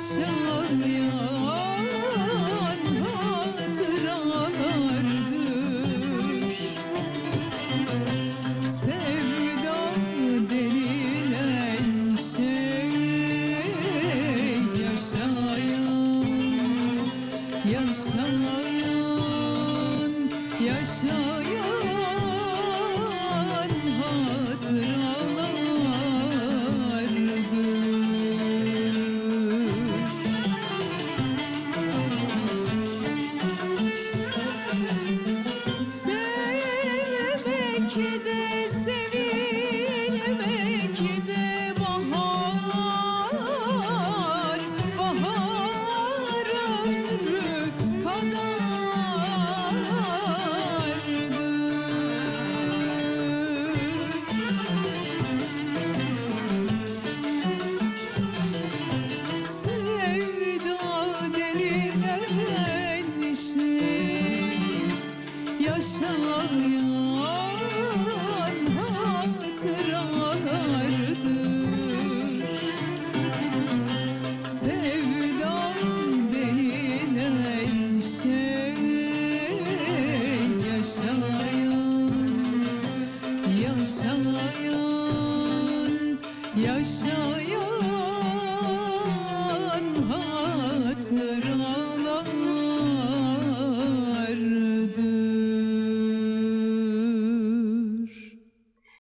Yaşayan hatıralardır. Sevda denilen şey yaşayan yaşayan yaşayan Sevmek de sevilmek de bahar. Bahar ömrü kadardır. Sevda denilen şey yaşayan yaşayan, yaşayan,